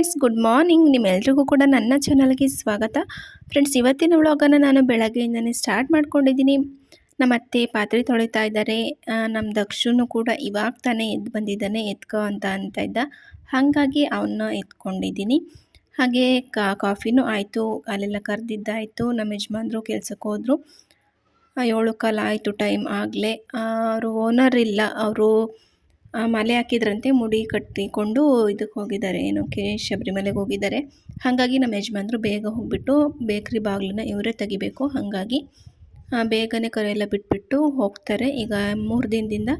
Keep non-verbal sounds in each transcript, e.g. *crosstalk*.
Friends good morning ನಿಮ್ಮೆಲ್ರಿಗೂ ಕೂಡ ನನ್ನ ಚಾನಲ್ಗೆ ಸ್ವಾಗತ. ಫ್ರೆಂಡ್ಸ್ ಇವತ್ತಿನ ವ್ಲಾಗನ್ನು ನಾನು ಬೆಳಗ್ಗೆಯಿಂದನೇ ಸ್ಟಾರ್ಟ್ ಮಾಡ್ಕೊಂಡಿದ್ದೀನಿ. ನಮ್ಮ ಅತ್ತೆ ಪಾತ್ರೆ ತೊಳಿತಾ ಇದ್ದಾರೆ. ನಮ್ಮ ದಕ್ಷನು ಕೂಡ ಇವಾಗ ತಾನೇ ಎದ್ದು ಬಂದಿದ್ದಾನೆ, ಎತ್ಕೋ ಅಂತ ಅಂತ ಇದ್ದ. ಹಾಗಾಗಿ ಅವನ್ನ ಎತ್ಕೊಂಡಿದ್ದೀನಿ. ಹಾಗೆ ಕಾ, ಕಾಫಿನೂ ಆಯಿತು, ಅಲ್ಲೆಲ್ಲ ಕರೆದಿದ್ದಾಯಿತು. ನಮ್ಮ ಯಜಮಾನ್ರು ಕೆಲ್ಸಕ್ಕೆ ಹೋದರು. ಏಳು ಕಾಲ ಆಯಿತು ಟೈಮ್ ಆಗಲೇ. ಅವರು ಓನರ್ ಇಲ್ಲ. ಅವರು ಮಾಲೆ ಹಾಕಿದ್ರಂತೆ ಮುಡಿ ಕಟ್ಟಿಕೊಂಡು ಇದಕ್ಕೆ ಹೋಗಿದ್ದಾರೆ. ಏನಕ್ಕೆ ಶಬರಿಮಲೆಗೆ ಹೋಗಿದ್ದಾರೆ. ಹಾಗಾಗಿ ನಮ್ಮ ಯಜಮಾನ್ರು ಬೇಗ ಹೋಗಿಬಿಟ್ಟು ಬೇಕ್ರಿ ಬಾಗಿಲನ್ನ ಇವರೇ ತೆಗಿಬೇಕು. ಹಾಗಾಗಿ ಬೇಗನೆ ಕರೆಯೆಲ್ಲ ಬಿಟ್ಬಿಟ್ಟು ಹೋಗ್ತಾರೆ. ಈಗ ಮೂರು ದಿನದಿಂದ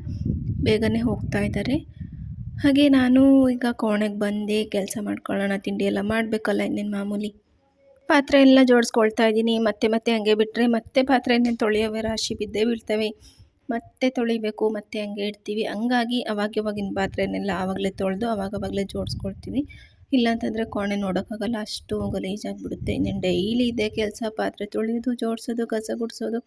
ಬೇಗನೆ ಹೋಗ್ತಾ ಇದ್ದಾರೆ. ಹಾಗೆ ನಾನು ಈಗ ಕೋಣೆಗೆ ಬಂದೆ. ಕೆಲಸ ಮಾಡ್ಕೊಳ್ಳೋಣ, ತಿಂಡಿ ಎಲ್ಲ ಮಾಡಬೇಕಲ್ಲ ಇನ್ನೇನು ಮಾಮೂಲಿ. ಪಾತ್ರೆ ಎಲ್ಲ ಜೋಡಿಸ್ಕೊಳ್ತಾ ಇದ್ದೀನಿ. ಮತ್ತೆ ಮತ್ತೆ ಹಂಗೆ ಬಿಟ್ಟರೆ ಮತ್ತೆ ಪಾತ್ರೆ ಇನ್ನೇನು ತೊಳೆಯೋವೆ ರಾಶಿ ಬಿದ್ದೇ ಬೀಳ್ತವೆ. ಮತ್ತೆ ತೊಳಿಬೇಕು, ಮತ್ತೆ ಹಂಗೆ ಇಡ್ತೀವಿ. ಹಂಗಾಗಿ ಅವಾಗಿವಾಗಿನ ಪಾತ್ರೆನೆಲ್ಲ ಆವಾಗಲೇ ತೊಳೆದು ಅವಾಗವಾಗಲೇ ಜೋಡಿಸ್ಕೊಳ್ತೀವಿ ಇಲ್ಲಾಂತಂದರೆ ಕೋಣೆ ನೋಡೋಕ್ಕಾಗಲ್ಲ, ಅಷ್ಟು ಗಲೀಜಾಗಿಬಿಡುತ್ತೆ. ಇನ್ನೇನು ಡೈಲಿ ಇದೇ ಕೆಲಸ, ಪಾತ್ರೆ ತೊಳೆಯೋದು, ಜೋಡಿಸೋದು, ಕಸ ಗುಡಿಸೋದು.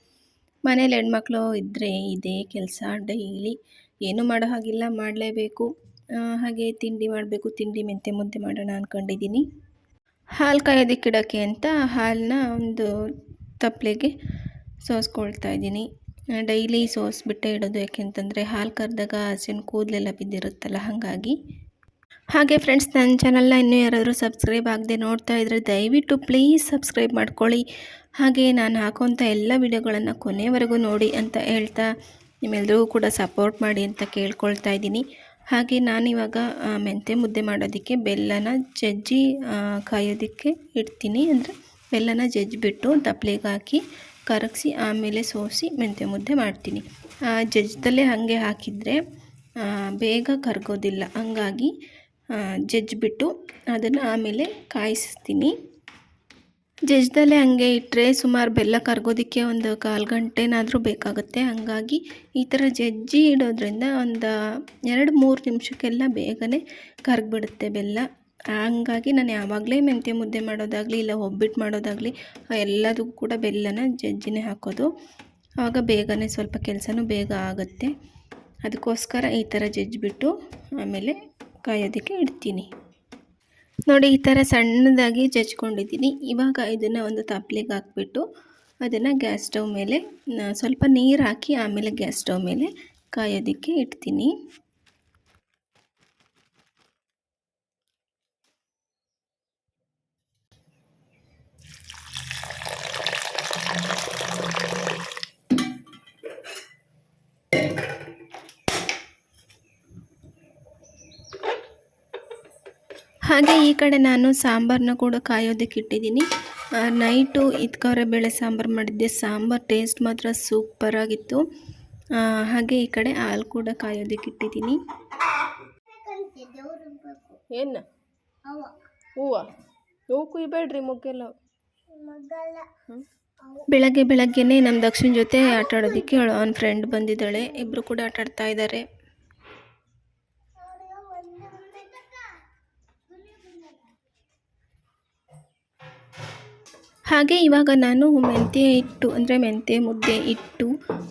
ಮನೇಲಿ ಹೆಣ್ಮಕ್ಳು ಇದ್ದರೆ ಇದೇ ಕೆಲಸ ಡೈಲಿ. ಏನೂ ಮಾಡೋ ಹಾಗಿಲ್ಲ, ಮಾಡಲೇಬೇಕು. ಹಾಗೆ ತಿಂಡಿ ಮಾಡಬೇಕು, ತಿಂಡಿ ಮೆಂತೆ ಮುದ್ದೆ ಮಾಡೋಣ ಅಂದ್ಕೊಂಡಿದ್ದೀನಿ ಹಾಲು ಕಾಯೋದಕ್ಕಿಡೋಕ್ಕೆ ಅಂತ ಹಾಲನ್ನ ಒಂದು ತಪ್ಪಲೆಗೆ ಸೋಸ್ಕೊಳ್ತಾ ಇದ್ದೀನಿ. ಡೈಲಿ ಸೋಸ್ಬಿಟ್ಟೆ ಇಡೋದು ಯಾಕೆಂತಂದರೆ ಹಾಲು ಕರೆದಾಗ ಹಸಿನ ಕೂದಲೆಲ್ಲ ಬಿದ್ದಿರುತ್ತಲ್ಲ, ಹಾಗಾಗಿ. ಹಾಗೆ ಫ್ರೆಂಡ್ಸ್ ನನ್ನ ಚಾನಲ್ನ ಇನ್ನೂ ಯಾರಾದರೂ ಸಬ್ಸ್ಕ್ರೈಬ್ ಆಗದೆ ನೋಡ್ತಾ ಇದ್ದರೆ ದಯವಿಟ್ಟು ಪ್ಲೀಸ್ ಸಬ್ಸ್ಕ್ರೈಬ್ ಮಾಡ್ಕೊಳ್ಳಿ. ಹಾಗೆ ನಾನು ಹಾಕೋಂಥ ಎಲ್ಲ ವಿಡಿಯೋಗಳನ್ನು ಕೊನೆವರೆಗೂ ನೋಡಿ ಅಂತ ಹೇಳ್ತಾ ನಿಮ್ಮೆಲ್ಲರಿಗೂ ಕೂಡ ಸಪೋರ್ಟ್ ಮಾಡಿ ಅಂತ ಕೇಳ್ಕೊಳ್ತಾ ಇದ್ದೀನಿ. ಹಾಗೆ ನಾನಿವಾಗ ಮೆಂತೆ ಮುದ್ದೆ ಮಾಡೋದಕ್ಕೆ ಬೆಲ್ಲನ ಜಜ್ಜಿ ಕಾಯೋದಕ್ಕೆ ಇಡ್ತೀನಿ. ಅಂದರೆ ಬೆಲ್ಲನ ಜಜ್ಜಿಬಿಟ್ಟು ತಪ್ಪಲೆಗೆ ಹಾಕಿ ಕರಗಿಸಿ, ಆಮೇಲೆ ಸೋಸಿ ಮೆಂತ್ಯ ಮುದ್ದೆ ಮಾಡ್ತೀನಿ. ಜಜ್ಜದಲ್ಲೇ ಜಜ್ದಲ್ಲೇ ಹಾಗೆ ಹಾಕಿದರೆ ಬೇಗ ಕರಗೋದಿಲ್ಲ. ಹಂಗಾಗಿ ಜಜ್ಜಿಬಿಟ್ಟು ಅದನ್ನು ಆಮೇಲೆ ಕಾಯಿಸ್ತೀನಿ. ಜಜ್ದಲ್ಲೇ ಹಂಗೆ ಇಟ್ಟರೆ ಸುಮಾರು ಬೆಲ್ಲ ಕರಗೋದಕ್ಕೆ ಒಂದು ಕಾಲು ಗಂಟೆನಾದರೂ ಬೇಕಾಗುತ್ತೆ. ಹಾಗಾಗಿ ಈ ಥರ ಜಜ್ಜಿ ಇಡೋದ್ರಿಂದ ಒಂದು ಎರಡು ಮೂರು ನಿಮಿಷಕ್ಕೆಲ್ಲ ಬೇಗನೆ ಕರಗಿಬಿಡುತ್ತೆ ಬೆಲ್ಲ. ಹಂಗಾಗಿ ನಾನು ಯಾವಾಗಲೇ ಮೆಂತ್ಯ ಮುದ್ದೆ ಮಾಡೋದಾಗಲಿ ಇಲ್ಲ ಒಬ್ಬಿಟ್ಟು ಮಾಡೋದಾಗಲಿ ಎಲ್ಲದಕ್ಕೂ ಕೂಡ ಬೆಲ್ಲನ ಜಜ್ಜಿನೇ ಹಾಕೋದು. ಆವಾಗ ಬೇಗನೆ ಸ್ವಲ್ಪ ಕೆಲಸನೂ ಬೇಗ ಆಗುತ್ತೆ. ಅದಕ್ಕೋಸ್ಕರ ಈ ಥರ ಜಜ್ಜಿಬಿಟ್ಟು ಆಮೇಲೆ ಕಾಯೋದಕ್ಕೆ ಇಡ್ತೀನಿ. ನೋಡಿ, ಈ ಥರ ಸಣ್ಣದಾಗಿ ಜಜ್ಕೊಂಡಿದ್ದೀನಿ ಇವಾಗ ಇದನ್ನು ಒಂದು ತಪ್ಲೆಗೆ ಹಾಕ್ಬಿಟ್ಟು ಅದನ್ನು ಗ್ಯಾಸ್ ಸ್ಟವ್ ಮೇಲೆ ಸ್ವಲ್ಪ ನೀರು ಹಾಕಿ ಆಮೇಲೆ ಗ್ಯಾಸ್ ಸ್ಟವ್ ಮೇಲೆ ಕಾಯೋದಕ್ಕೆ ಇಡ್ತೀನಿ. ಹಾಗೆ ಈ ಕಡೆ ನಾನು ಸಾಂಬಾರನ್ನ ಕೂಡ ಕಾಯೋದಕ್ಕೆ ಇಟ್ಟಿದ್ದೀನಿ. ನೈಟು ಇದ್ಕವರೆ ಬೇಳೆ ಸಾಂಬಾರು ಮಾಡಿದ್ದೆ. ಸಾಂಬಾರು ಟೇಸ್ಟ್ ಮಾತ್ರ ಸೂಪರಾಗಿತ್ತು ಹಾಗೆ ಈ ಕಡೆ ಹಾಲು ಕೂಡ ಕಾಯೋದಕ್ಕೆ ಇಟ್ಟಿದ್ದೀನಿ. ಏನು ಹೂವು. ಹೂವು ಕುಯ್ಬೇಡ್ರಿ ಮುಗ್ಗೆಲ್ಲ. ಬೆಳಗ್ಗೆ ಬೆಳಗ್ಗೆನೇ ನಮ್ಮ ದಕ್ಷಿಣ ಜೊತೆ ಆಟ ಆಡೋದಕ್ಕೆ ಅವನ ಫ್ರೆಂಡ್ ಬಂದಿದ್ದಾಳೆ. ಇಬ್ಬರು ಕೂಡ ಆಟ ಆಡ್ತಾ ಇದ್ದಾರೆ. ಹಾಗೆ ಇವಾಗ ನಾನು ಮೆಂತ್ಯ ಇಟ್ಟು, ಅಂದರೆ ಮೆಂತ್ಯ ಮುದ್ದೆ ಇಟ್ಟು,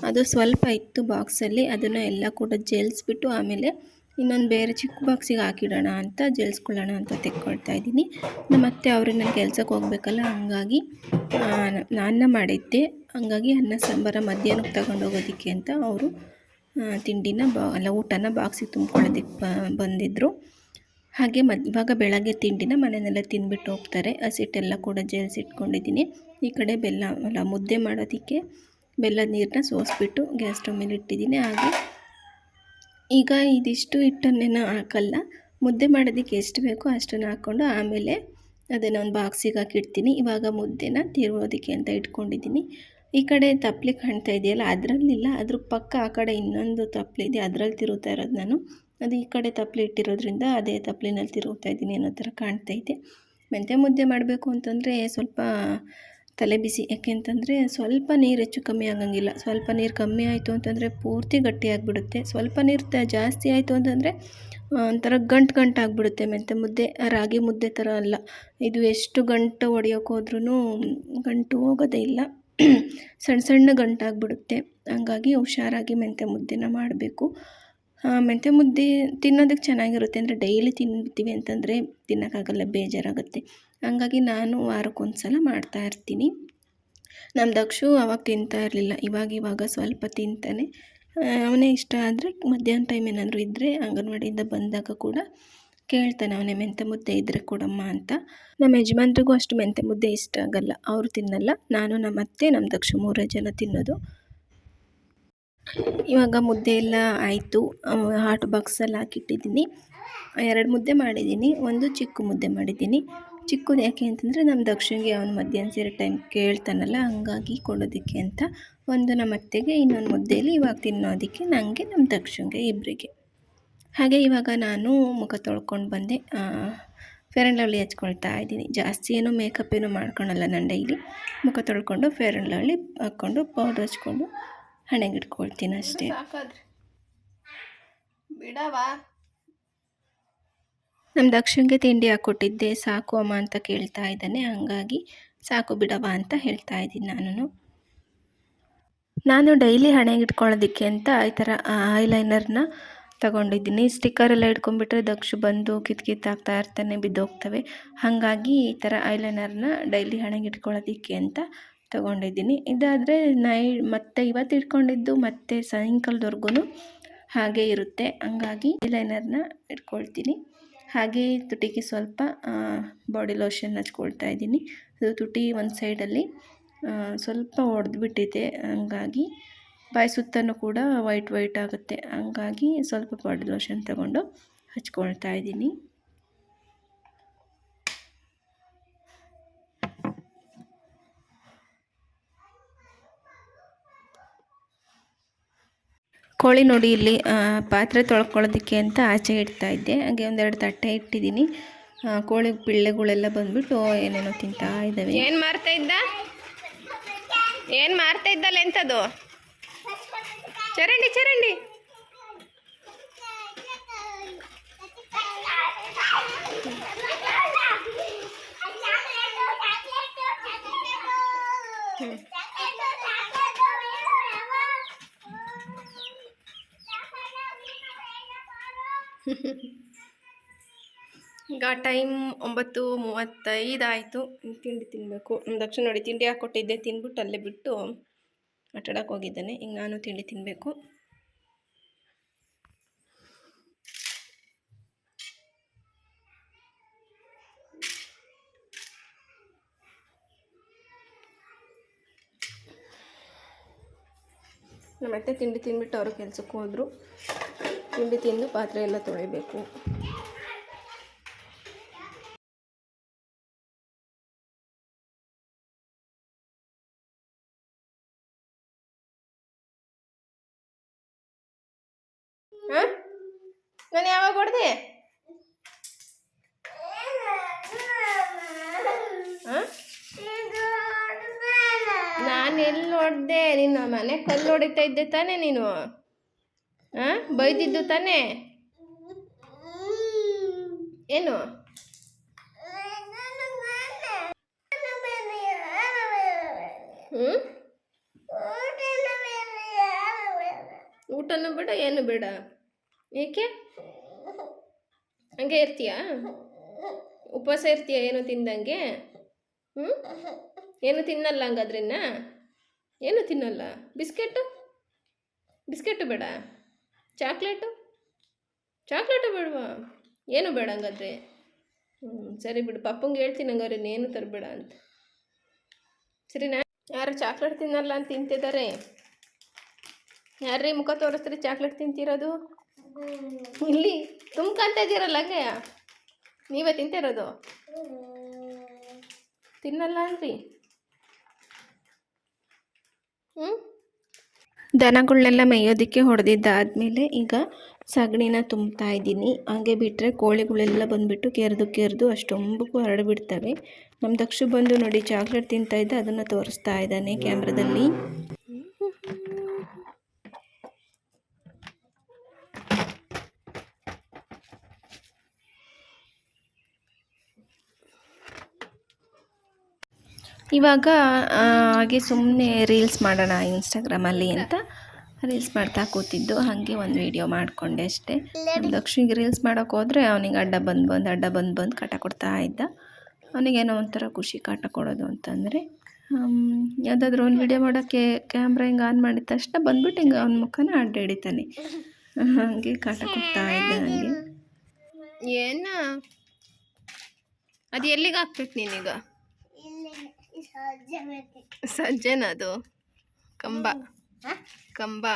ಅದು ಸ್ವಲ್ಪ ಇತ್ತು ಬಾಕ್ಸಲ್ಲಿ, ಅದನ್ನು ಎಲ್ಲ ಕೂಡ ಜೇಲ್ಸ್ಬಿಟ್ಟು ಆಮೇಲೆ ಇನ್ನೊಂದು ಬೇರೆ ಚಿಕ್ಕ ಬಾಕ್ಸಿಗೆ ಹಾಕಿಡೋಣ ಅಂತ, ಜೇಲ್ಸ್ಕೊಳ್ಳೋಣ ಅಂತ ತೆಕ್ಕೊಳ್ತಾ ಇದ್ದೀನಿ. ನಮ್ಮ ಅತ್ತೆ ಅವರು ನನ್ನ ಕೆಲ್ಸಕ್ಕೆ ಹೋಗ್ಬೇಕಲ್ಲ, ಹಂಗಾಗಿ ಅನ್ನ ಮಾಡಿದ್ದೆ. ಹಂಗಾಗಿ ಅನ್ನ, ಸಾಂಬಾರ, ಮಧ್ಯಾಹ್ನಕ್ಕೆ ತಗೊಂಡು ಹೋಗೋದಕ್ಕೆ ಅಂತ ಅವರು ತಿಂಡಿನ ಬಾ, ಅಲ್ಲ ಊಟನ ಬಾಕ್ಸಿಗೆ ತುಂಬ್ಕೊಳ್ಳೋದಕ್ಕೆ ಬಂದಿದ್ದರು ಹಾಗೆ ಮದ್ ಇವಾಗ ಬೆಳಗ್ಗೆ ತಿಂಡಿನ ಮನೆಯಲ್ಲೇ ತಿಂದ್ಬಿಟ್ಟು ಹೋಗ್ತಾರೆ. ಹಸಿಟ್ಟೆಲ್ಲ ಕೂಡ ಜೇಲ್ಸಿಟ್ಕೊಂಡಿದ್ದೀನಿ ಈ ಕಡೆ ಬೆಲ್ಲ, ಅಲ್ಲ ಮುದ್ದೆ ಮಾಡೋದಕ್ಕೆ ಬೆಲ್ಲದ ನೀರನ್ನ ಸೋಸಿಬಿಟ್ಟು ಗ್ಯಾಸ್ ಸ್ಟವ್ ಮೇಲೆ ಇಟ್ಟಿದ್ದೀನಿ. ಹಾಗೆ ಈಗ ಇದಿಷ್ಟು ಹಿಟ್ಟನ್ನೇನು ಹಾಕಲ್ಲ. ಮುದ್ದೆ ಮಾಡೋದಕ್ಕೆ ಎಷ್ಟು ಬೇಕೋ ಅಷ್ಟನ್ನು ಹಾಕ್ಕೊಂಡು ಆಮೇಲೆ ಅದನ್ನು ಒಂದು ಬಾಕ್ಸಿಗೆ ಹಾಕಿಡ್ತೀನಿ. ಇವಾಗ ಮುದ್ದೆನ ತಿರುಗೋದಕ್ಕೆ ಅಂತ ಇಟ್ಕೊಂಡಿದ್ದೀನಿ. ಈ ಕಡೆ ತಪ್ಪಲೆ ಕಾಣ್ತಾ ಇದೆಯಲ್ಲ, ಅದರಲ್ಲಿಲ್ಲ. ಅದ್ರ ಪಕ್ಕ ಆ ಕಡೆ ಇನ್ನೊಂದು ತಪ್ಪಲೆ ಇದೆ, ಅದರಲ್ಲಿ ತಿರುಗ್ತಾ ಇರೋದು ನಾನು. ಅದು ಈ ಕಡೆ ತಪ್ಪಲೆ ಇಟ್ಟಿರೋದ್ರಿಂದ ಅದೇ ತಪ್ಪಲಿನಲ್ಲಿ ತಿರುಗ್ತಾ ಇದ್ದೀನಿ ಅನ್ನೋ ಥರ ಕಾಣ್ತಾ ಇದೆ. ಮೆಂತ್ಯ ಮುದ್ದೆ ಮಾಡಬೇಕು ಅಂತಂದರೆ ಸ್ವಲ್ಪ ತಲೆ ಬಿಸಿ. ಯಾಕೆಂತಂದರೆ ಸ್ವಲ್ಪ ನೀರು ಹೆಚ್ಚು ಕಮ್ಮಿ ಆಗಂಗಿಲ್ಲ. ಸ್ವಲ್ಪ ನೀರು ಕಮ್ಮಿ ಆಯಿತು ಅಂತಂದರೆ ಪೂರ್ತಿ ಗಟ್ಟಿಯಾಗಿಬಿಡುತ್ತೆ ಸ್ವಲ್ಪ ನೀರು ತ ಜಾಸ್ತಿ ಆಯಿತು ಅಂತಂದರೆ ಒಂಥರ ಗಂಟು ಗಂಟು ಆಗಿಬಿಡುತ್ತೆ ಮೆಂತ್ಯ ಮುದ್ದೆ. ರಾಗಿ ಮುದ್ದೆ ಥರ ಅಲ್ಲ. ಇದು ಎಷ್ಟು ಗಂಟು ಹೊಡೆಯೋಕೆ ಗಂಟು ಹೋಗೋದೇ ಇಲ್ಲ. ಸಣ್ಣ ಸಣ್ಣ ಗಂಟಾಗ್ಬಿಡುತ್ತೆ. ಹಂಗಾಗಿ ಹುಷಾರಾಗಿ ಮೆಂತ್ಯ ಮುದ್ದೆನ ಮಾಡಬೇಕು. ಮೆಂತ್ಯ ಮುದ್ದೆ ತಿನ್ನೋದಕ್ಕೆ ಚೆನ್ನಾಗಿರುತ್ತೆ. ಅಂದರೆ ಡೈಲಿ ತಿನ್ಬಿಡ್ತೀವಿ ಅಂತಂದರೆ ತಿನ್ನೋಕ್ಕಾಗಲ್ಲ, ಬೇಜಾರಾಗುತ್ತೆ. ಹಂಗಾಗಿ ನಾನು ವಾರಕ್ಕೊಂದು ಸಲ ಮಾಡ್ತಾ ಇರ್ತೀನಿ. ನಮ್ಮ ದಕ್ಷು ಅವಾಗ ತಿಂತಾ ಇರಲಿಲ್ಲ. ಇವಾಗ ಇವಾಗ ಸ್ವಲ್ಪ ತಿಂತಾನೆ. ಅವನೇ ಇಷ್ಟ ಆದರೆ ಮಧ್ಯಾಹ್ನ ಟೈಮ್ ಏನಾದರೂ ಇದ್ದರೆ ಅಂಗನವಾಡಿಯಿಂದ ಬಂದಾಗ ಕೂಡ ಕೇಳ್ತಾನೆ, ಅವನೇ ಮೆಂತೆ ಮುದ್ದೆ ಇದ್ದರೆ ಕೊಡಮ್ಮ ಅಂತ. ನಮ್ಮ ಯಜಮಾನ್ರಿಗೂ ಅಷ್ಟು ಮೆಂತೆ ಮುದ್ದೆ ಇಷ್ಟ ಆಗಲ್ಲ. ಅವರು ತಿನ್ನಲ್ಲ. ನಾನು ನಮ್ಮ ಅತ್ತೆ ನಮ್ಮ ದಕ್ಷು ಮೂರೇ ಜನ ತಿನ್ನೋದು. ಇವಾಗ ಮುದ್ದೆ ಎಲ್ಲ ಆಯಿತು. ಹಾಟ್ ಬಾಕ್ಸಲ್ಲಿ ಹಾಕಿಟ್ಟಿದ್ದೀನಿ. ಎರಡು ಮುದ್ದೆ ಮಾಡಿದ್ದೀನಿ. ಒಂದು ಚಿಕ್ಕ ಮುದ್ದೆ ಮಾಡಿದ್ದೀನಿ. ಚಿಕ್ಕದು ಯಾಕೆ ಅಂತಂದರೆ ನಮ್ಮ ದಕ್ಷಿಣಿಗೆ ಅವನು ಮಧ್ಯಾಹ್ನ ಸೇರೋ ಟೈಮ್ ಕೇಳ್ತಾನಲ್ಲ, ಹಂಗಾಗಿ ಕೊಡೋದಕ್ಕೆ ಅಂತ. ಒಂದು ನಮ್ಮ ಅತ್ತೆಗೆ, ಇನ್ನೊಂದು ಮುದ್ದೆಯಲ್ಲಿ ಇವಾಗ ತಿನ್ನೋದಕ್ಕೆ ನನಗೆ ನಮ್ಮ ದಕ್ಷಿಣಿಗೆ ಇಬ್ಬರಿಗೆ ಹಾಗೆ ಇವಾಗ ನಾನು ಮುಖ ತೊಳ್ಕೊಂಡು ಬಂದೆ. ಫೇರ್ ಆ್ಯಂಡ್ ಲವ್ಲಿ ಹಚ್ಕೊಳ್ತಾ ಇದ್ದೀನಿ. ಜಾಸ್ತಿ ಏನೂ ಮೇಕಪ್ ಏನೂ ಮಾಡ್ಕೊಳಲ್ಲ ನಾನು ಡೈಲಿ ಮುಖ ತೊಳ್ಕೊಂಡು ಫೇರ್ ಆ್ಯಂಡ್ ಲವ್ಲಿ ಹಾಕ್ಕೊಂಡು ಪೌಡ್ರ್ ಹಚ್ಕೊಂಡು ಹಣೆಗೆ ಇಟ್ಕೊಳ್ತೀನಿ ಅಷ್ಟೇ. ಬಿಡವಾ. ನಮ್ಮ ದಕ್ಷಿಣಗೆ ತಿಂಡಿ ಹಾಕ್ಕೊಟ್ಟಿದ್ದೆ ಸಾಕು ಅಮ್ಮ ಅಂತ ಕೇಳ್ತಾ ಇದ್ದಾನೆ ಹಂಗಾಗಿ ಸಾಕು ಬಿಡವ ಅಂತ ಹೇಳ್ತಾ ಇದ್ದೀನಿ ನಾನು ನಾನು ಡೈಲಿ ಹಣೆಗೆ ಇಟ್ಕೊಳ್ಳೋದಕ್ಕೆ ಅಂತ ಈ ಥರ ಐಲೈನರ್ನ ತಗೊಂಡಿದ್ದೀನಿ. ಸ್ಟಿಕ್ಕರ್ ಎಲ್ಲ ಇಟ್ಕೊಂಡ್ಬಿಟ್ರೆ ದಕ್ಷು ಬಂದು ಕಿತ್ ಆಗ್ತಾ ಇರ್ತಾನೆ ಬಿದ್ದೋಗ್ತವೆ. ಹಾಗಾಗಿ ಈ ಥರ ಐಲೈನರ್ನ ಡೈಲಿ ಹಣೆಗೆ ಇಟ್ಕೊಳ್ಳೋದಕ್ಕೆ ಅಂತ ತಗೊಂಡಿದ್ದೀನಿ. ಇದಾದರೆ ನೈ, ಮತ್ತೆ ಇವತ್ತು ಇಟ್ಕೊಂಡಿದ್ದು ಮತ್ತೆ ಸಾಯಂಕಾಲದವರೆಗೂ ಹಾಗೆ ಇರುತ್ತೆ. ಹಂಗಾಗಿ ಐಲೈನರ್ನ ಇಟ್ಕೊಳ್ತೀನಿ. ಹಾಗೆ ತುಟಿಗೆ ಸ್ವಲ್ಪ ಬಾಡಿ ಲೋಷನ್ ಹಚ್ಕೊಳ್ತಾ ಇದ್ದೀನಿ. ಅದು ತುಟಿ ಒಂದು ಸೈಡಲ್ಲಿ ಸ್ವಲ್ಪ ಒಡೆದ್ಬಿಟ್ಟಿದೆ. ಹಂಗಾಗಿ ಬಾಯಿ ಸುತ್ತಲೂ ಕೂಡ ವೈಟ್ ವೈಟ್ ಆಗುತ್ತೆ. ಹಂಗಾಗಿ ಸ್ವಲ್ಪ ಬಾಡಿ ಲೋಷನ್ ತಗೊಂಡು ಹಚ್ಕೊಳ್ತಾ ಇದ್ದೀನಿ. ಕೋಳಿ ನೋಡಿ ಇಲ್ಲಿ ಪಾತ್ರೆ ತೊಳ್ಕೊಳ್ಳೋದಕ್ಕೆ ಅಂತ ಆಚೆ ಇಡ್ತಾ ಇದ್ದೆ. ಹಾಗೆ ಒಂದೆರಡು ತಟ್ಟೆ ಇಟ್ಟಿದ್ದೀನಿ. ಕೋಳಿ ಪಿಳ್ಳೆಗಳೆಲ್ಲ ಬಂದ್ಬಿಟ್ಟು ಏನೇನೋ ತಿಂತಾ ಇದ್ದಾವೆ. ಏನು ಮಾರ್ತಾ ಇದ್ದ? ಏನು ಮಾರ್ತಾ ಇದ್ದಲ್ಲ ಎಂಥದ್ದು ಚರಂಡಿ ಚರಂಡಿ. *laughs* ಈಗ ಟೈಮ್ ಒಂಬತ್ತು ಮೂವತ್ತೈದು ಆಯಿತು. ತಿಂಡಿ ತಿನ್ನಬೇಕು ದಕ್ಷಿಣ ನೋಡಿ, ತಿಂಡಿ ಹಾಕ್ಕೊಟ್ಟಿದ್ದೆ ತಿಂದ್ಬಿಟ್ಟು ಅಲ್ಲೇ ಬಿಟ್ಟು ಆಟಾಡಕ್ಕೆ ಹೋಗಿದ್ದೇನೆ. ಈಗ ನಾನು ತಿಂಡಿ ತಿನ್ನಬೇಕು ನಮ್ಮತ್ತೆ ತಿಂಡಿ ತಿನ್ಬಿಟ್ಟು ಅವರು ಕೆಲಸಕ್ಕೆ ಹೋದರು. ತಿಂಡಿ ತಿಂದು ಪಾತ್ರೆ ಎಲ್ಲ ತೊಳಿಬೇಕು ನಾನು ಯಾವಾಗ ಹೊಡೆದೆ? ನಾನು ಎಲ್ಲಿ ನೋಡಿದೆ ನಿನ್ನ ಮನೆ ಕಲ್ಲು ಹೊಡಿತಾ ಇದ್ದೆ ತಾನೇ ನೀನು? ಹಾಂ ಬೈದಿದ್ದು ತಾನೇ? ಏನು? ಹ್ಞೂ ಊಟನೂ ಬೇಡ, ಏನು ಬೇಡ. ಏಕೆ? ಹಂಗೆ ಇರ್ತೀಯಾ? ಉಪವಾಸ ಇರ್ತೀಯ ಏನು ತಿಂದಂಗೆ? ಹ್ಞೂ ಏನು ತಿನ್ನಲ್ಲ ಹಂಗಾದ್ರಿನ್ನ ಏನು ತಿನ್ನಲ್ಲ? ಬಿಸ್ಕೆಟು? ಬಿಸ್ಕೆಟು ಬೇಡ. ಚಾಕ್ಲೇಟು? ಚಾಕ್ಲೇಟು ಬೇಡವಾ? ಏನು ಬೇಡ ಹಂಗಾದ್ರೆ? ಹ್ಞೂ ಸರಿ ಬಿಡು, ಪಪ್ಪಂಗೆ ಹೇಳ್ತೀನಿ ಹಂಗಾರೆ ಇನ್ನೇನು ತರಬೇಡ ಅಂತ. ಸರಿ, ನಾ ಯಾರು ಚಾಕ್ಲೇಟ್ ತಿನ್ನಲ್ಲ ಅಂತ ತಿಂತಿದ್ದಾರೆ? ಯಾರ್ರೀ ಮುಖ ತೋರಿಸ್ತೀರಿ ಚಾಕ್ಲೇಟ್ ತಿಂತಿರೋದು? ಇಲ್ಲಿ ತುಂಬ್ಕಂತ ಇದ್ದೀರಲ್ಲ ಹಂಗೆ? ನೀವೇ ತಿಂತಿರೋದು? ತಿನ್ನಲ್ಲ ಅನ್ರಿ ಹ್ಞೂ ದನಗಳನ್ನೆಲ್ಲ ಮೇಯೋದಕ್ಕೆ ಹೊಡೆದಿದ್ದಾದಮೇಲೆ ಈಗ ಸಗಣಿನ ತುಂಬ್ತಾ ಇದ್ದೀನಿ. ಹಾಗೆ ಬಿಟ್ಟರೆ ಕೋಳಿಗಳೆಲ್ಲ ಬಂದುಬಿಟ್ಟು ಕೆರೆದು ಕೆರೆದು ಅಷ್ಟೊಂಬಕ್ಕೂ ಹರಡಿಬಿಡ್ತವೆ ನಮ್ಮ ದಕ್ಷ ಬಂದು ನೋಡಿ ಚಾಕ್ಲೇಟ್ ತಿಂತಾ ಇದ್ದ, ಅದನ್ನು ತೋರಿಸ್ತಾ ಇದ್ದಾನೆ ಕ್ಯಾಮ್ರಾದಲ್ಲಿ ಇವಾಗ ಹಾಗೆ ಸುಮ್ಮನೆ ರೀಲ್ಸ್ ಮಾಡೋಣ ಇನ್ಸ್ಟಾಗ್ರಾಮಲ್ಲಿ ಅಂತ. ರೀಲ್ಸ್ ಮಾಡ್ತಾ ಕೂತಿದ್ದು ಹಾಗೆ ಒಂದು ವೀಡಿಯೋ ಮಾಡಿಕೊಂಡೆ ಅಷ್ಟೇ. ಲಕ್ಷ್ಮಿಗೆ ರೀಲ್ಸ್ ಮಾಡೋಕೆ ಹೋದರೆ ಅವನಿಗೆ ಅಡ್ಡ ಬಂದು ಬಂದು ಅಡ್ಡ ಬಂದು ಬಂದು ಕಾಟ ಕೊಡ್ತಾ ಇದ್ದ. ಅವನಿಗೇನೋ ಒಂಥರ ಖುಷಿ ಕಾಟ ಕೊಡೋದು ಅಂತಂದರೆ ಯಾವುದಾದ್ರೂ ಒಂದು ವೀಡಿಯೋ ಮಾಡೋಕ್ಕೆ ಕ್ಯಾಮ್ರಾ ಹಿಂಗೆ ಆನ್ ಮಾಡಿದ ತಕ್ಷಣ ಬಂದ್ಬಿಟ್ಟು ಹಿಂಗೆ ಅವನ ಮುಖನ ಅಡ್ಡ ಹಿಡಿತಾನೆ. ಹಾಗೆ ಕಾಟ ಕೊಡ್ತಾ ಇದ್ದ ನನಗೆ ಏನು? ಅದು ಎಲ್ಲಿಗೆ ಹಾಕ್ಬೇಕು ನೀನೀಗ ಸಜ್ಜೆನ ಅದು ಕಂಬ. ಕಂಬ.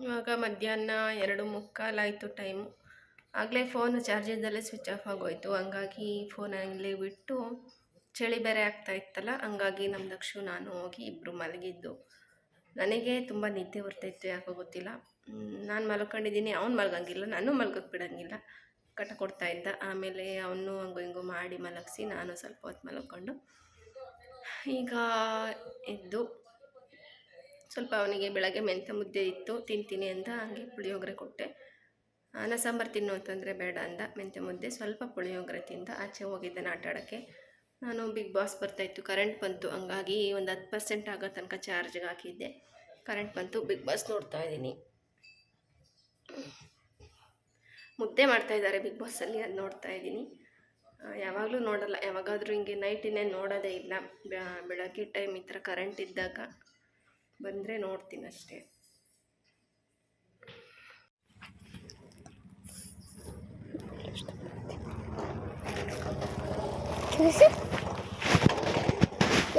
ಇವಾಗ ಮಧ್ಯಾಹ್ನ ಎರಡು ಮುಕ್ಕಾಲಾಯಿತು ಟೈಮು. ಆಗಲೇ ಫೋನ್ ಚಾರ್ಜಿಂದಲೇ ಸ್ವಿಚ್ ಆಫ್ ಆಗೋಯ್ತು. ಹಂಗಾಗಿ ಫೋನ್ ಅಲ್ಲಿ ಬಿಟ್ಟು ಚಳಿ ಬೇರೆ ಆಗ್ತಾ ಇತ್ತಲ್ಲ ಹಂಗಾಗಿ ನಮ್ಮ ದಕ್ಷು ನಾನು ಹೋಗಿ ಇಬ್ಬರು ಮಲಗಿದ್ದು. ನನಗೆ ತುಂಬ ನಿದ್ದೆ ಬರ್ತಾಯಿತ್ತು ಯಾಕೋ ಗೊತ್ತಿಲ್ಲ. ನಾನು ಮಲ್ಕೊಂಡಿದ್ದೀನಿ ಅವ್ನು ಮಲ್ಗಂಗಿಲ್ಲ ನಾನು ಮಲ್ಗಕ್ಕೆ ಬಿಡಂಗಿಲ್ಲ. ಕಟ ಕೊಡ್ತಾ ಇದ್ದ. ಆಮೇಲೆ ಅವನು ಹಂಗು ಹಿಂಗು ಮಾಡಿ ಮಲಗಿಸಿ ನಾನು ಸ್ವಲ್ಪ ಹೊತ್ತು ಮಲಗ್ಕೊಂಡು ಈಗ ಎದ್ದು ಸ್ವಲ್ಪ ಅವನಿಗೆ ಬೆಳಗ್ಗೆ ಮೆಂತ್ಯ ಮುದ್ದೆ ಇತ್ತು, ತಿಂತೀನಿ ಅಂತ ಹಂಗೆ ಪುಳಿಯೋಗರೆ ಕೊಟ್ಟೆ. ಅನ್ನ ಸಾಂಬಾರು ತಿನ್ನು ಅಂತಂದರೆ ಬೇಡ ಅಂದ ಮೆಂತ್ಯ ಮುದ್ದೆ ಸ್ವಲ್ಪ ಪುಳಿಯೋಗರೆ ತಿಂದ, ಆಚೆ ಹೋಗಿದ್ದಾನೆ ಆಟ ಆಡೋಕ್ಕೆ. ನಾನು ಬಿಗ್ ಬಾಸ್ ಬರ್ತಾಯಿತ್ತು ಕರೆಂಟ್ ಬಂತು, ಹಂಗಾಗಿ ಒಂದು ಹತ್ತು ಪರ್ಸೆಂಟ್ ಆಗೋ ತನಕ ಚಾರ್ಜ್ಗೆ ಹಾಕಿದ್ದೆ. ಕರೆಂಟ್ ಬಂತು, ಬಿಗ್ ಬಾಸ್ ನೋಡ್ತಾ ಇದ್ದೀನಿ. ಮುದ್ದೆ ಮಾಡ್ತಾಯಿದ್ದಾರೆ ಬಿಗ್ ಬಾಸಲ್ಲಿ ಅದು ನೋಡ್ತಾ ಇದ್ದೀನಿ. ಯಾವಾಗಲೂ ನೋಡಲ್ಲ ಯಾವಾಗಾದರೂ ಹಿಂಗೆ ನೈಟ್ ನೈಟಿನೇ ನೋಡೋದೇ ಇಲ್ಲ. ಬೆಳಗ್ಗೆ ಟೈಮ್ ಈ ಥರ ಕರೆಂಟ್ ಇದ್ದಾಗ ಬಂದರೆ ನೋಡ್ತೀನಿ ಅಷ್ಟೇ.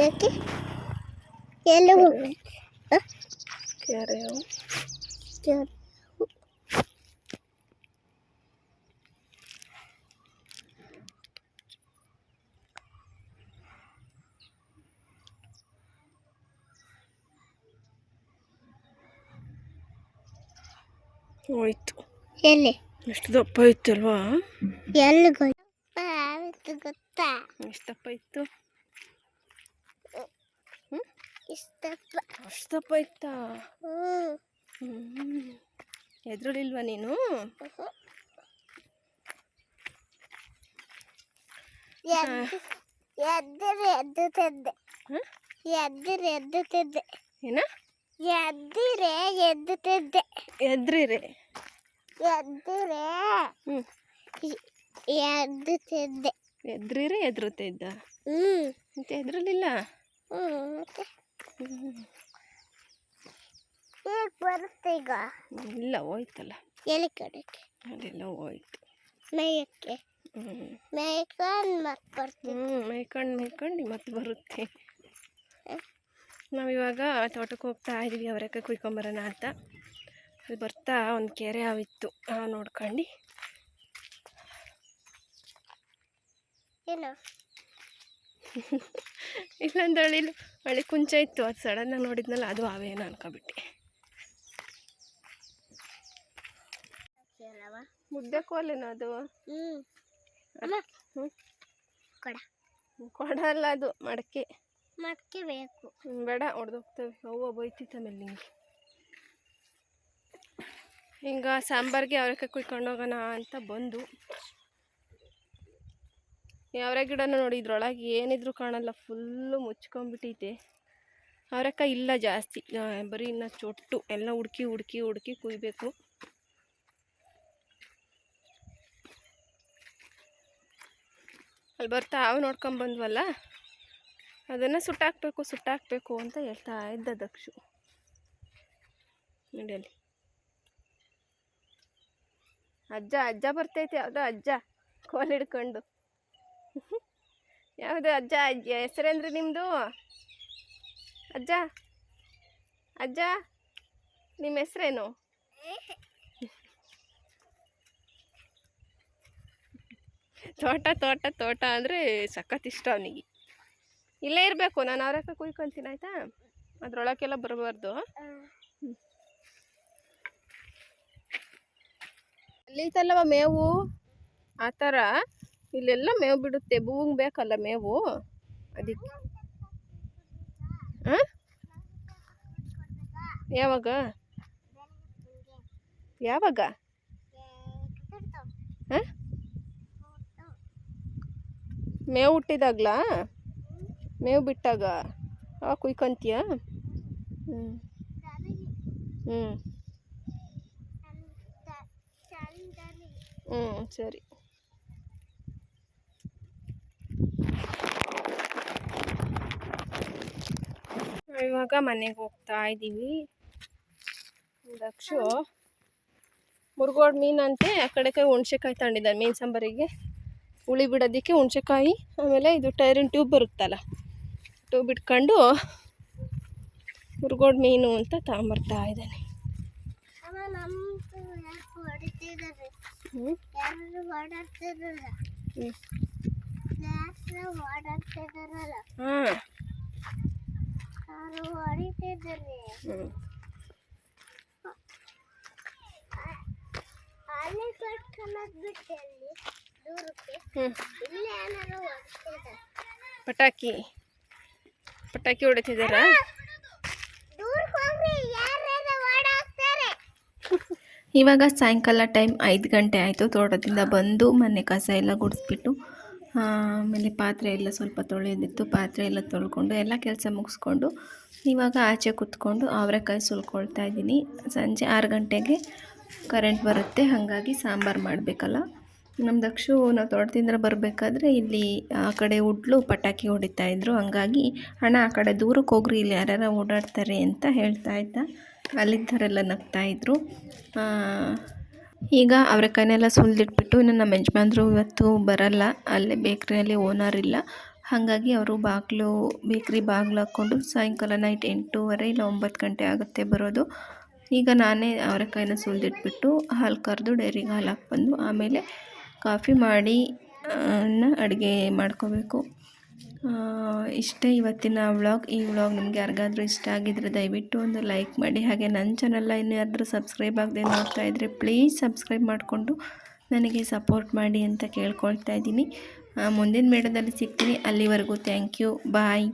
ಯಾಕೆ? ಎಲ್ಲ ಹೋಯ್ತು ಎಲ್ಲಿ? ಎಷ್ಟು ದಪ್ಪ ಇತ್ತು ಅಲ್ವಾ ಎಲ್ಲಿ ಗೊತ್ತು? ಗೊತ್ತಾ? ಎಷ್ಟು ದಪ್ಪ ಇತ್ತು? ಅಷ್ಟು ದಪ್ಪ ಇತ್ತಾ? ಎದ್ರಲಿಲ್ವಾ ನೀನು? ಎದ್ದು ಎದ್ದರೆ ಎದ್ದುತ್ತಿದ್ದೆ ಎದ್ದು ಎದ್ದರೆ ಎದ್ದುತ್ತಿದ್ದೆ ಏನ? ಎದ್ದಿರೆ ಎದ್ದುತ್ತಿದ್ದೆ ಎದ್ರಿರೆ. ಎದ್ದಿರೆ. ಹ್ಞೂ ಎದ್ದುತ್ತಿದ್ದೆ ಎದ್ರಿರೆ ಎದ್ರುತ್ತೆ ಇದ್ದ ಹ್ಞೂ ಮತ್ತೆ ಎದ್ರಲಿಲ್ಲ? ಹ್ಞೂ ಮತ್ತೆ? ಹ್ಞೂ ಈಗ ಬರುತ್ತೆ ಈಗ? ಇಲ್ಲ ಹೋಯ್ತಲ್ಲ. ಎಲ್ಲಿ ಕಡೆಗೆ? ಅದೆಲ್ಲ ಹೋಯ್ತು. ಮೇಯಕ್ಕೆ? ಹ್ಞೂ ಮೇಯ್ಕೊಂಡು ಮತ್ತೆ ಬರ್ತೀನಿ ಹ್ಞೂ ಮೇಯ್ಕೊಂಡು ಮೇಯ್ಕೊಂಡು ಮತ್ತೆ ಬರುತ್ತೆ. ನಾವಿವಾಗ ತೋಟಕ್ಕೆ ಹೋಗ್ತಾ ಇದ್ದೀವಿ ಅವರಕ್ಕೆ ಕುಯ್ಕೊಂಬರೋಣ ಅಂತ. ಅಲ್ಲಿ ಬರ್ತಾ ಒಂದು ಕೆರೆ ಆವಿತ್ತು. ಆ ನೋಡ್ಕೊಂಡು. ಏನೋ? *laughs* ಇಲ್ಲೊಂದು ಹಳ್ಳಿಲಿ ಹಳ್ಳಿ ಕುಂಚ ಇತ್ತು. ಅದು ಸಡನ್ನಾಗಿ ನೋಡಿದ್ನಲ್ಲ ಅದು ಅವೇನೋ ಅನ್ಕೊಬಿಟ್ಟೆ. ಮುದ್ದೆ ಕೋಲೇನೋ ಅದು? ಹ್ಞೂ ಅಮ್ಮ. ಹ್ಞೂ ಕೊಡ. ಕೊಡ ಅಲ್ಲ ಅದು ಮಡಕೆ. ಮಡಕೆ ಬೇಕು. ಬೇಡ ಹೊಡೆದೋಗ್ತವೆ ಅವ್ವ ಬೈತಿತ್ತು ಆಮೇಲೆ ನಿಂಗೆ. ಹಿಂಗ ಸಾಂಬಾರ್ಗೆ ಅವರೆಕಾಯಿ ಕುಯ್ಕೊಂಡು ಹೋಗೋಣ ಅಂತ ಬಂದು. ಅವರೆ ಗಿಡನ ನೋಡಿ, ಇದ್ರೊಳಗೆ ಏನಿದ್ರು ಕಾಣಲ್ಲ, ಫುಲ್ಲು ಮುಚ್ಕೊಂಡ್ಬಿಟ್ಟೈತೆ ಅವರೆಕಾಯಿ ಇಲ್ಲ ಜಾಸ್ತಿ. ಬರೀ ಇನ್ನು ಚೊಟ್ಟು, ಎಲ್ಲ ಹುಡ್ಕಿ ಹುಡ್ಕಿ ಹುಡ್ಕಿ ಕುಯ್ಬೇಕು. ಅಲ್ಲಿ ಬರ್ತಾ, ಅವ್ ನೋಡ್ಕೊಂಡ್ ಬಂದ್ವಲ್ಲ? ಅದನ್ನು ಸುಟ್ಟಾಕಬೇಕು ಸುಟ್ಟಾಕಬೇಕು ಅಂತ ಹೇಳ್ತಾ ಇದ್ದ ದಕ್ಷು. ನಡಿಯಲ್ಲಿ ಅಜ್ಜ ಅಜ್ಜ ಬರ್ತೈತೆ, ಯಾವುದೋ ಅಜ್ಜ ಕೋಲ್ ಹಿಡ್ಕೊಂಡು. ಯಾವುದು ಅಜ್ಜ? ಅಜ್ಜ ಹೆಸರೇನ್ರಿ ನಿಮ್ಮದು ಅಜ್ಜ ಅಜ್ಜ ನಿಮ್ಮ ಹೆಸರೇನು? ತೋಟ ತೋಟ ತೋಟ ಅಂದರೆ ಸಖತ್ ಇಷ್ಟ ಅವನಿಗೆ. ಇಲ್ಲೇ ಇರಬೇಕು, ನಾನು ಅವ್ರಕ್ಕ ಕುಯ್ಕೊಂತೀನಿ, ಆಯಿತಾ? ಅದ್ರೊಳಗೆಲ್ಲ ಬರಬಾರ್ದು. ಅಲ್ಲಿ ಐತಲ್ಲವ ಮೇವು? ಆ ಥರ. ಇಲ್ಲೆಲ್ಲ ಮೇವು ಬಿಡುತ್ತೆ. ಭೂಮಿಗೆ ಬೇಕಲ್ಲ ಮೇವು? ಅದಕ್ಕೆ. ಹಾಂ ಯಾವಾಗ? ಯಾವಾಗ? ಹಾಂ ಮೇವು ಹುಟ್ಟಿದಾಗ್ಲಾ? ಮೇವು ಬಿಟ್ಟಾಗ ಆ ಕುಯ್ಕೊಂತೀಯ? ಹ್ಞೂ ಹ್ಞೂ ಹ್ಞೂ ಸರಿ. ಇವಾಗ ಮನೆಗೆ ಹೋಗ್ತಾ ಇದ್ದೀವಿ. ದಕ್ಷು, ಮುರುಗೋಡ್ ಮೀನಂತೆ, ಆ ಕಡೆ ಕೈ ಹುಣ್ಸೆಕಾಯಿ ತಗೊಂಡಿದ್ದಾರೆ ಮೀನು ಸಾಂಬಾರಿಗೆ. ಹುಳಿ ಬಿಡೋದಕ್ಕೆ ಹುಣ್ಸೆಕಾಯಿ, ಆಮೇಲೆ ಇದು ಟೈರಿನ ಟ್ಯೂಬ್ ಬರುತ್ತಲ್ಲ. ಟ್ಯೂಬ್ ಬಿಟ್ಕೊಂಡು ಮುರುಗೋಡ್ ಮೀನು ಅಂತ ತಗೊಂಬರ್ತಾ ಇದ್ದಾನೆ. ಬಿಟ್ಟು ಪಟಾಕಿ. ಪಟಾಕಿ ಹೊಡಿತಿದಾರ ಇವಾಗ ಸಾಯಂಕಾಲ ಟೈಮ್ ಐದು ಗಂಟೆ ಆಯಿತು. ತೋಟದಿಂದ ಬಂದು ಮನೆ ಕಸ ಎಲ್ಲ ಗುಡಿಸ್ಬಿಟ್ಟು ಆಮೇಲೆ ಪಾತ್ರೆ ಎಲ್ಲ ಸ್ವಲ್ಪ ತೊಳೆಯೋದಿತ್ತು ಪಾತ್ರೆ ಎಲ್ಲ ತೊಳ್ಕೊಂಡು ಎಲ್ಲ ಕೆಲಸ ಮುಗಿಸ್ಕೊಂಡು ಇವಾಗ ಆಚೆ ಕೂತ್ಕೊಂಡು ಅವರೆಕಾಯಿ ಸುಲ್ಕೊಳ್ತಾ ಇದ್ದೀನಿ. ಸಂಜೆ ಆರು ಗಂಟೆಗೆ ಕರೆಂಟ್ ಬರುತ್ತೆ. ಹಾಗಾಗಿ ಸಾಂಬಾರು ಮಾಡಬೇಕಲ್ಲ. ನಮ್ಮ ದಕ್ಷು ನಾವು ತೋಟದಿಂದ ಬರಬೇಕಾದ್ರೆ ಇಲ್ಲಿ ಆ ಕಡೆ ಉಡ್ಲು ಪಟಾಕಿ ಹೊಡಿತಾ ಇದ್ರು. ಹಂಗಾಗಿ ಹಣ ಆ ಕಡೆ ದೂರಕ್ಕೆ ಹೋಗ್ರಿ, ಇಲ್ಲಿ ಯಾರ್ಯಾರ ಓಡಾಡ್ತಾರೆ ಅಂತ ಹೇಳ್ತಾ ಇದ್ದ. ಅಲ್ಲಿದ್ದವರೆಲ್ಲ ನಗ್ತಾ ಇದ್ರು. ಈಗ ಅವರೆಕಾಯಿನೆಲ್ಲ ಸುಲಿದಿಟ್ಬಿಟ್ಟು ಇನ್ನು ನಮ್ಮ ಯಜಮಾನ್ರು ಇವತ್ತು ಬರಲ್ಲ. ಅಲ್ಲೇ ಬೇಕ್ರಿಯಲ್ಲಿ ಓನರ್ ಇಲ್ಲ. ಹಾಗಾಗಿ ಅವರು ಬಾಗಿಲು, ಬೇಕ್ರಿ ಬಾಗಿಲು ಹಾಕ್ಕೊಂಡು ಸಾಯಂಕಾಲ ನೈಟ್ ಎಂಟೂವರೆ ಇಲ್ಲ ಒಂಬತ್ತು ಗಂಟೆ ಆಗುತ್ತೆ ಬರೋದು. ಈಗ ನಾನೇ ಅವರೆಕಾಯಿನ ಸುಲಿದಿಟ್ಬಿಟ್ಟು ಹಾಲು ಕರೆದು ಡೈರಿಗೆ ಹಾಲು ಹಾಕ್ಬಂದು ಆಮೇಲೆ ಕಾಫಿ ಮಾಡಿ ಅಡುಗೆ ಮಾಡ್ಕೋಬೇಕು. ಇಷ್ಟೇ ಇವತ್ತಿನ ವ್ಲಾಗ್. ಈ ವ್ಲಾಗ್ ನಿಮಗೆ ಯಾರಿಗಾದ್ರೂ ಇಷ್ಟ ಆಗಿದ್ದರೆ ದಯವಿಟ್ಟು ಒಂದು ಲೈಕ್ ಮಾಡಿ. ಹಾಗೆ ನನ್ನ ಚಾನಲ್ನ ಇನ್ನೂ ಯಾರಾದರೂ ಸಬ್ಸ್ಕ್ರೈಬ್ ಆಗದೆ ನೋಡ್ತಾ ಇದ್ದರೆ ಪ್ಲೀಸ್ ಸಬ್ಸ್ಕ್ರೈಬ್ ಮಾಡಿಕೊಂಡು ನನಗೆ ಸಪೋರ್ಟ್ ಮಾಡಿ ಅಂತ ಕೇಳ್ಕೊಳ್ತಾ ಇದ್ದೀನಿ. ಮುಂದಿನ ಮೇಡದಲ್ಲಿ ಸಿಗ್ತೀನಿ. ಅಲ್ಲಿವರೆಗೂ ಥ್ಯಾಂಕ್ ಯು. ಬಾಯ್.